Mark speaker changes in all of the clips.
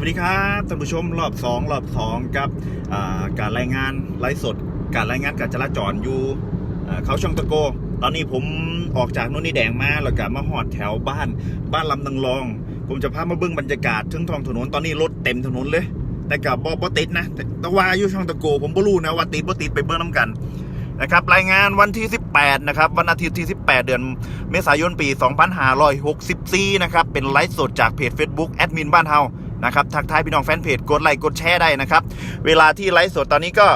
Speaker 1: วัสดีครับท่านผู้ชมรอบ 2 รอบ 2 กับการรายงานไลฟ์สด การรายงานการจราจรอยู่เขาช่องตะโก ตอนนี้ผมออกจากโน่นนี่แดงมาแล้วก็มาหอดแถวบ้าน บ้านลำนังรอง ผมจะพามาเบิ้องบรรยากาศถึงท้องถนนตอนนี้รถเต็มถนนเลย แต่กับบ่บ่ติดนะแต่ว่าอยู่ช่องตะโก ผมบ่รู้นะว่าติดบ่ติดไปเบิ้องน้ำกันนะครับรายงานวันที่ 18 นะครับ วันอาทิตย์ที่ 18 เดือนเมษายนปี 2564 นะครับ เป็นไลฟ์สดจากเพจ Facebook แอดมินบ้านเฮา นะครับทักทายพี่น้องแฟนเพจกดไลค์กดแชร์ได้นะครับ เวลาที่ไลฟ์สดตอนนี้ก็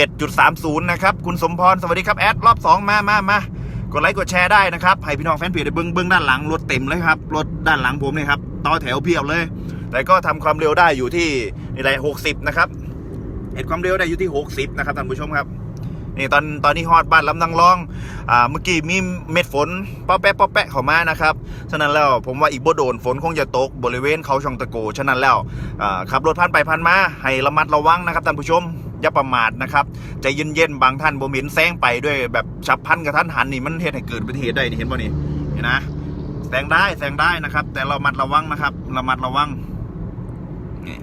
Speaker 1: 11.30 นะครับ คุณสมพร สวัสดีครับ แอด รอบ 2 มา มามากดไลค์กดแชร์ได้นะครับ ให้พี่น้องแฟนเพจได้เบิ้งเบิ้งด้านหลังรถเต็มเลยครับ รถด้านหลังผมเนี่ยครับต่อแถวเพียบเลย แต่ก็ทำความเร็วได้อยู่ที่นี่แหละ60นะครับเห็นความเร็วได้อยู่ที่ 60 นะครับท่านผู้ชมครับ นี่ตอนตอนนี้ฮอดบ้านลำนังรองอ่าเมื่อกี้มีเม็ดฝนป้อแปะป้อแปะเข้ามานะครับฉะนั้นแล้วผมว่าอีกบ่โดนฝนคงจะตกบริเวณเขาช่องตะโกฉะนั้นแล้วอ่าขับรถผ่านไปผ่านมาให้ระมัดระวังนะครับท่านผู้ชมอย่าประมาทนะครับใจเย็นๆบางท่านบ่เห็นแซงไปด้วยแบบฉับพลันกับท่านหันนี่มันเฮ็ดให้เกิดอุบัติเหตุได้นี่เห็นบ่นี่เห็นนะแซงได้แซงได้นะครับ แต่เรามัดระวังนะครับระมัดระวังนี่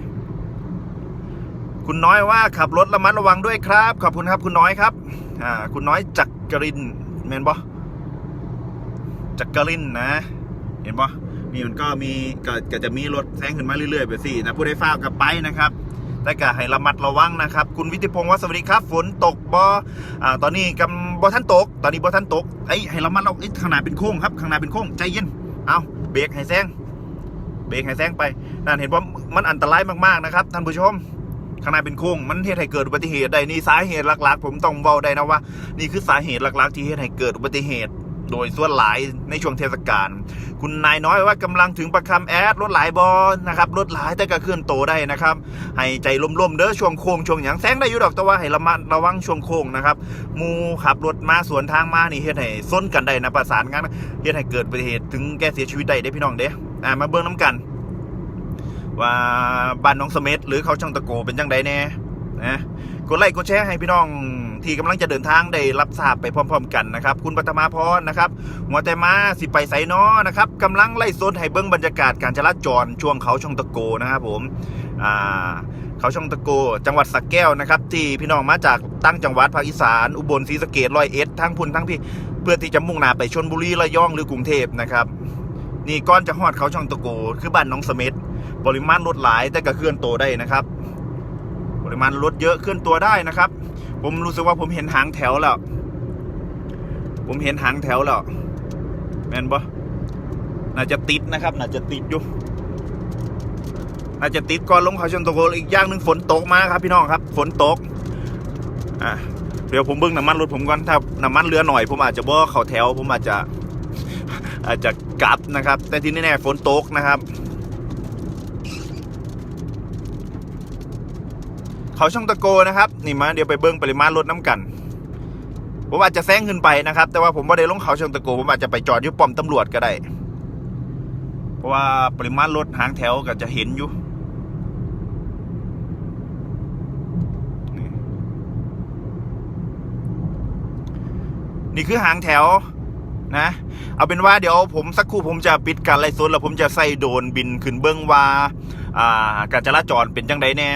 Speaker 1: คุณน้อยว่าขับรถระมัดระวังด้วยครับ ขอบคุณครับ คุณน้อยครับอ่าคุณน้อยจักกรินแมนบ่จักรินนะ เห็นปะนี่มันก็มีก็ก็จะมีรถแซงขึ้นมาเรื่อยๆไปสินะผู้ได้ฟ้ากับไปนะครับแต่ก็ให้ระมัดระวังนะครับ คุณวิทิพงศ์ว่าสวัสดีครับ ฝนตกบอ่าตอนนี้กำบอท่านตก ตอนนี้บอท่านตกไอ้ให้ระมัดระวังข้างหน้าเป็นโค้งครับข้างหน้าเป็นโค้งใจเย็นเอาเบรกให้แซงเบรกให้แซงไปนั่นเห็นว่ามันอันตรายมากๆนะครับท่านผู้ชม ข้างหน้าเป็นโค้งมันเหตุให้เกิดอุบัติเหตุได้นี่สาเหตุหลักๆ ผมต้องเว้าได้นะว่า นี่คือสาเหตุหลักๆ ที่เหตุให้เกิดอุบัติเหตุ โดยส่วนหลายในช่วงเทศกาลคุณนายน้อยว่ากำลังถึงประคำแอดรถหลายบอลนะครับรถหลายแต่ก็เคลื่อนโตได้นะครับ ให้ใจล่มๆเด้อช่วงโค้งช่วงหยังแซงได้อยู่ดอกแต่ว่าให้ระมัดระวังช่วงโค้งนะครับมูขับรถมาสวนทางมานี่เฮ็ดให้ส้นกันได้นะประสานงานเฮ็ดให้เกิดอุบัติเหตุถึงแก่เสียชีวิตได้เด้พี่น้องเด้อ่ามาเบิ่งน้ำกัน ว่าบ้านน้องสเมธหรือเขาช่างตะโกเป็นจังใดแน่นะกดไลค์กดแชร์ให้พี่น้องที่กำลังจะเดินทางได้รับทราบไปพร้อม ๆ กันนะครับ คุณปัตมาพรนะครับหัวใจมาสิไปไสนอนะครับกำลังไล่สดให้เบิ้งบรรยากาศการจราจรช่วงเขาช่องตะโกนะครับผมอ่าเขาช่องตะโก จังหวัดสักแก้วนะครับ ที่พี่น้องมาจากตั้งจังหวัดภาคอีสาน อุบลศรีสะเกษร้อยเอ็ดทั้งพุ่นทั้งพี่ เพื่อที่จะมุ่งหน้าไปชนบุรีระยองหรือกรุงเทพนะครับ นี่ก้อนจะฮอดเขาช่องตะโก คือบ้านน้องสเมธปริมาณรถหลายแต่ก็เคลื่อนตัวได้นะครับ ปริมาณรถเยอะเคลื่อนตัวได้นะครับ ผมรู้สึกว่าผมเห็นหางแถวแล้ว ผมเห็นหางแถวแล้วแมนบ่น่าจะติดนะครับ น่าจะติดอยู่น่าจะติดก่อนลงเขาชนตะโกอีกอย่างหนึ่งฝนตกมาครับ พี่น้องครับ ฝนตกอะเดี๋ยวผมเบิ้งน้ำมันรถผมก่อนถ้าน้ำมันเรือหน่อย ผมอาจจะบ่เขาแถว ผมอาจจะ อาจจะ กลับนะครับ แต่ที่แน่ๆฝนตกนะครับ เขาช่องตะโกนะครับนี่มาเดี๋ยวไปเบิ้งปริมาณรถน้ำกันผมอาจจะแซงขึ้นไปนะครับ แต่ว่าผมไม่ได้ลงเขาช่องตะโกผมอาจจะไปจอดอยู่ป้อมตำรวจก็ได้ เพราะว่าปริมาณรถหางแถวก็จะเห็นอยู่นี่คือหางแถว นะ เอาเป็นว่าเดี๋ยวผมสักครู่ผมจะปิดการไล่สดแล้วผมจะใส่โดนบินขึ้นเบื้องว่าอ่าการจราจรเป็นจังไดแน่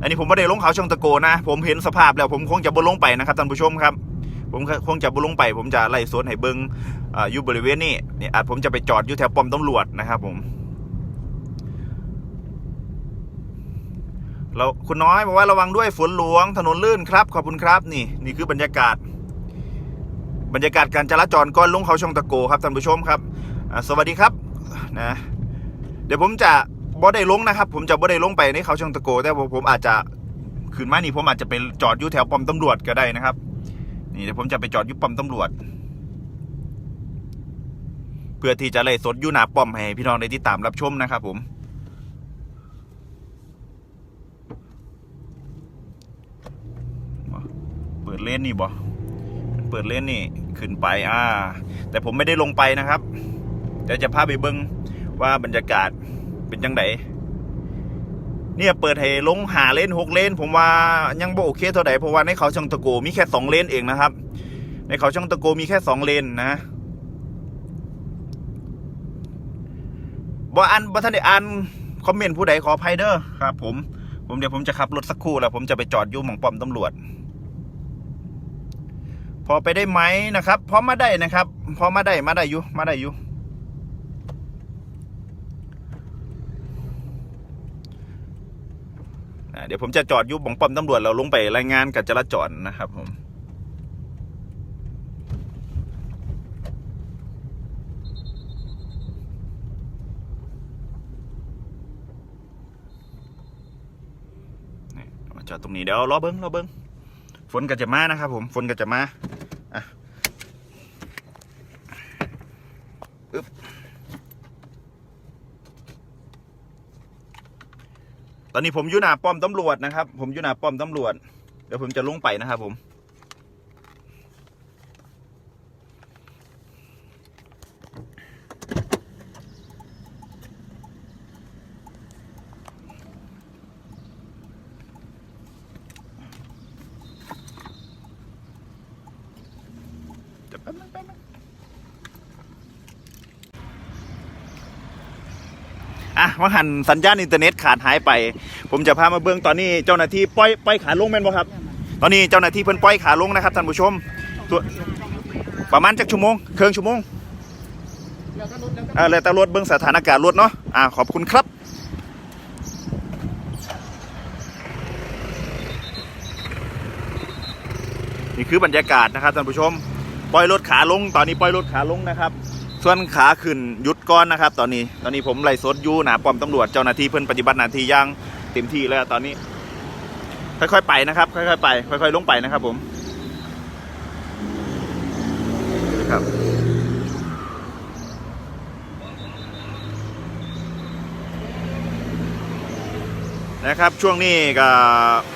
Speaker 1: อันนี้ผมไม่ได้ลงเขาช่องตะโกนะ ผมเห็นสภาพแล้วผมคงจะบ่ลงไปนะครับท่านผู้ชมครับ ผมคงจะบ่ลงไป ผมจะไล่สวนให้เบิงอ่าอยู่บริเวณนี้เนี่ยอาจผมจะไปจอดอยู่แถวป้อมตำรวจนะครับ ผมแล้วคุณน้อยบอกว่าระวังด้วยฝนหลวงถนนลื่นครับ ขอบคุณครับ นี่ นี่คือบรรยากาศ บรรยากาศการจราจรก่อนลุงเขาช่องตะโกครับท่านผู้ชมครับสวัสดีครับนะเดี๋ยวผมจะบ่ได้ลงนะครับ ผมจะบ่ได้ลงไปในเขาช่องตะโก แต่ผมผมอาจจะขึ้นมานี่ผมอาจจะไปจอดอยู่แถวป้อมตำรวจก็ได้นะครับ นี่เดี๋ยวผมจะไปจอดอยู่ป้อมตำรวจ เพื่อที่จะไล่สดอยู่หน้าป้อมให้พี่น้องได้ติดตามรับชมนะครับ ผมเปิดเลนนี่บ่ ปิดเลนนี่ขึ้นไปอ่า แต่ผมไม่ได้ลงไปนะครับเดี๋ยวจะพาไปเบิ้งว่าบรรยากาศเป็นจังไดเนี่ยเปิดให้ลงหาเลนหกเลนผมว่ายังบ่โอเคเท่าไหร่เพราะว่าในเขาช่องตะโกมีแค่สองเลนเองนะครับ ในเขาช่องตะโกมีแค่สองเลนนะบ่อันบ่ทันได้อันคอมเมนต์ผู้ใดขออภัยเด้อครับ ผมผมเดี๋ยวผมจะขับรถสักครู่แล้วผมจะไปจอดอยู่หม่องป้อมตำรวจ พอไปได้ไหมนะครับพอมาได้นะครับ พอมาได้มาได้อยู่มาได้อยู่เดี๋ยวผมจะจอดอยุบของป้อมตำรวจเราลงไปรายงานกับจราจรนะครับผมจอดตรงนี้เดี๋ยวรอเบิ้งรอเบิ้ง ฝนก็จะมานะครับผมฝนก็จะมาอะอึ๊บตอนนี้ผมอยู่หน้าป้อมตำรวจนะครับ ผมอยู่หน้าป้อมตำรวจ เดี๋ยวผมจะลงไปนะครับผม เดี๋ยวแป๊บนึงแป๊บนึง อะว่าหันสัญญาณอินเทอร์เน็ตขาดหายไป ผมจะพามาเบื้องตอนนี้เจ้าหน้าที่ปล่อยปล่อยขาลงแม่นบ่ครับ ตอนนี้เจ้าหน้าที่เพิ่นปล่อยขาลงนะครับท่านผู้ชมตัวประมาณจักชั่วโมงเครื่องชั่วโมงเออเลยต่รถเบื้องสถานการณ์รถเนาะอ่าขอบคุณครับนี่คือบรรยากาศนะครับท่านผู้ชม ปล่อยรถขาลง ตอนนี้ปล่อยรถขาลงนะครับ ส่วนขาขึ้นยุดก้อนนะครับ ตอนนี้ตอนนี้ผมไล่สดยู่หนาป้อมตำรวจเจ้าหน้าที่เพิ่นปฏิบัติหน้าที่อย่างเต็มที่แล้วตอนนี้ ค่อยๆไปนะครับ ค่อยๆไป ค่อยๆลงไปนะครับ ผมครับนะครับช่วงนี้ก็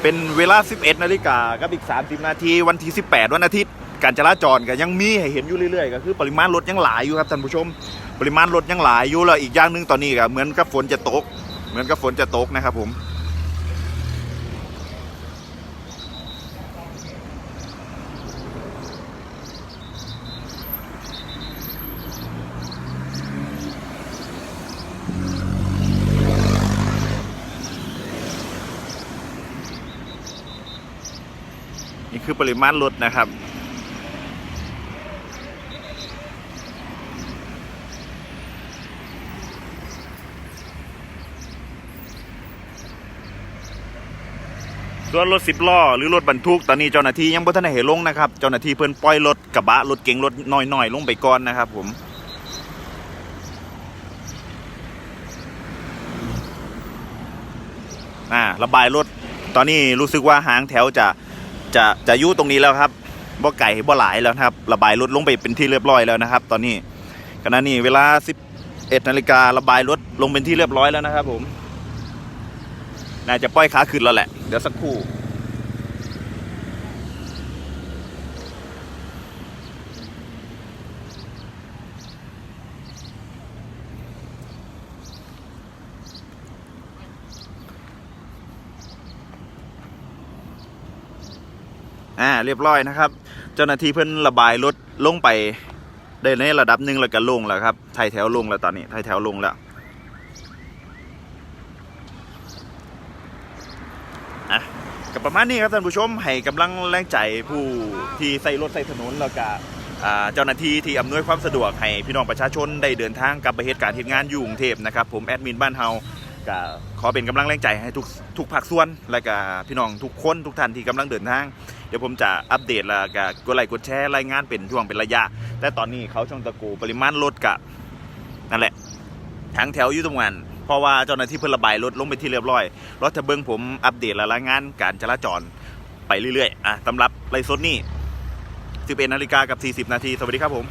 Speaker 1: เป็นเวลา 11 นาฬิกากับอีก 30 นาทีวันที่ 18 วันอาทิตย์ การจราจรก็ยังมีให้เห็นอยู่เรื่อยๆก็คือปริมาณรถยังหลายอยู่ครับท่านผู้ชม ปริมาณรถยังหลายอยู่แล้วอีกอย่างหนึ่งตอนนี้ก็เหมือนกับฝนจะตก เหมือนกับฝนจะตกนะครับผมนี่คือปริมาณรถนะครับ ส่วนรถสิบล้อหรือรถบรรทุกตอนนี้เจ้าหน้าที่ยังบ่ทันได้เห็นลงนะครับ เจ้าหน้าที่เพิ่นปล่อยรถกระบะรถเก๋งรถน้อยๆลงไปก่อนนะครับ ผมอ่าระบายรถตอนนี้รู้สึกว่าหางแถวจะจะจะยู่ตรงนี้แล้วครับบ่ไก่บ่หลายแล้วครับ ระบายรถลงไปเป็นที่เรียบร้อยแล้วนะครับ ตอนนี้ขณะนี้เวลา11นาฬิการะบายรถลงเป็นที่เรียบร้อยแล้วนะครับ ผม น่าจะปล่อยขาขึ้นแล้วแหละ เดี๋ยวสักครู่ อ่า เรียบร้อยนะครับ เจ้าหน้าที่เพิ่นระบายรถลงไปได้ในระดับหนึ่งแล้วก็ลงแล้วครับไทยแถวลงแล้วตอนนี้ไทยแถวลงแล้วะก็ประมาณนี้ครับท่านผู้ชมให้กำลังแรงใจผู้ที่ใส่รถใส่ถนนแล้วก็เจ้าหน้าที่ที่อำนวยความสะดวกให้พี่น้องประชาชนได้เดินทางกลับไปเหตุการณ์เหตุงานอยู่กรุงเทพนะครับผมแอดมินบ้านเฮาก็ขอเป็นกำลังแรงใจให้ทุกทุกภาคส่วน และก็พี่น้องทุกคนทุกท่านที่กำลังเดินทาง เดี๋ยวผมจะอัปเดตแล้วก็กดไลค์กดแชร์รายงานเป็นช่วงเป็นระยะ แต่ตอนนี้เขาช่องตะกูปริมาณรถกะนั่นแหละทั้งแถวอยู่ตรงนั้น ราะว่าเจ้าหน้าที่เพื่อระบายรถลงไปที่เรียบร้อยรถจะเบิ้งผมอัปเดตและรายงานการจราจรไปเรื่อยๆอะสำหรับไรซดนี่11นาฬิกากับ 40 นาทีสวัสดีครับผม